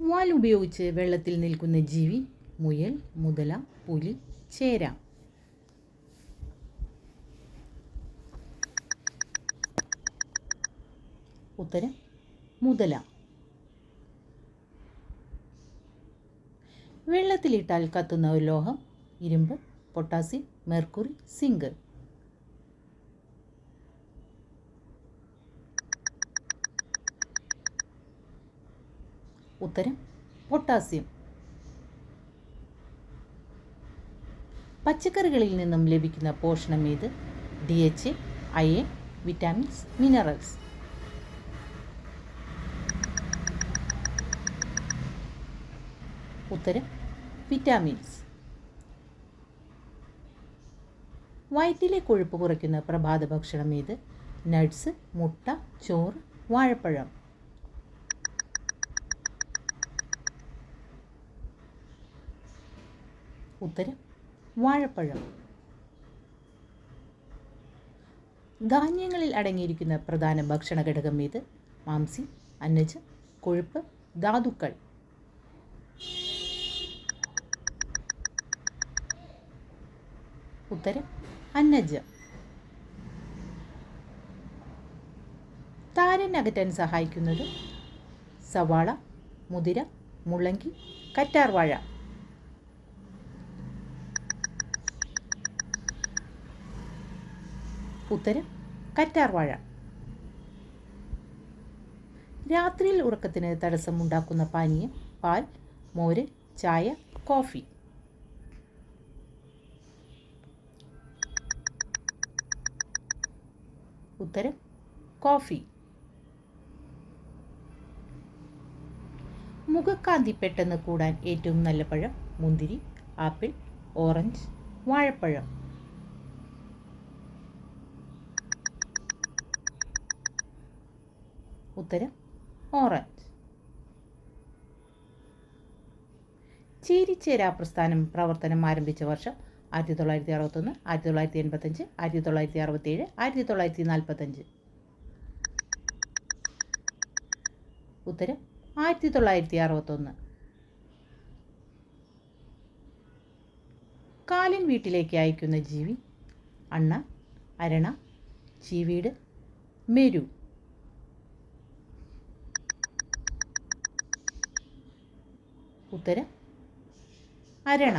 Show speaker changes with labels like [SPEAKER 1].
[SPEAKER 1] വാൽ ഉപയോഗിച്ച് വെള്ളത്തിൽ നിൽക്കുന്ന ജീവി മുയൽ മുതല പുലി ചേര. ഉത്തരം മുതല. വെള്ളത്തിലിട്ടാൽ കത്തുന്ന ഒരു ലോഹം ഇരുമ്പ് പൊട്ടാസ്യം മെർക്കുറി സിങ്ക്. ഉത്തരം പൊട്ടാസ്യം. പച്ചക്കറികളിൽ നിന്നും ലഭിക്കുന്ന പോഷണം ഏത്? ഡി എച്ച് അയൺ വിറ്റാമിൻസ് മിനറൽസ്. ഉത്തരം വിറ്റാമിൻസ്. വയറ്റിലെ കൊഴുപ്പ് കുറയ്ക്കുന്ന പ്രഭാത ഭക്ഷണം ഏത്? നട്ട്സ് മുട്ട ചോറ് വാഴപ്പഴം. ഉത്തരം വാഴപ്പഴം. ധാന്യങ്ങളിൽ അടങ്ങിയിരിക്കുന്ന പ്രധാന ഭക്ഷണ ഘടകം ഏത്? മാംസി അന്നജം കൊഴുപ്പ് ധാതുക്കൾ. ഉത്തരം അന്നജം. താരൻ അകറ്റാൻ സഹായിക്കുന്നത് സവാള മുതിര മുള്ളങ്കി കറ്റാർവാഴ. ഉത്തരം കറ്റാർവാഴ. രാത്രിയിൽ ഉറക്കത്തിന് തടസ്സമുണ്ടാക്കുന്ന പാനീയം പാൽ മോര് ചായ കോഫി. ഉത്തരം കോഫി. മുഖക്കാന്തി പെട്ടെന്ന് കൂടാൻ ഏറ്റവും നല്ല പഴം മുന്തിരി ആപ്പിൾ ഓറഞ്ച് വാഴപ്പഴം. ഉത്തരം ഓറഞ്ച്. ചേരിച്ചേരാ പ്രസ്ഥാനം പ്രവർത്തനം ആരംഭിച്ച വർഷം ആയിരത്തി തൊള്ളായിരത്തി അറുപത്തൊന്ന് ആയിരത്തി തൊള്ളായിരത്തി എൺപത്തഞ്ച് ആയിരത്തി തൊള്ളായിരത്തി അറുപത്തേഴ് ആയിരത്തി തൊള്ളായിരത്തി നാൽപ്പത്തഞ്ച് ഉത്തരം ആയിരത്തി തൊള്ളായിരത്തി അറുപത്തൊന്ന് കാലിൻ വീട്ടിലേക്ക് അയക്കുന്ന ജീവി അണ്ണ അരണ ചീവീട് മെരു. ഉത്തരം അരണ.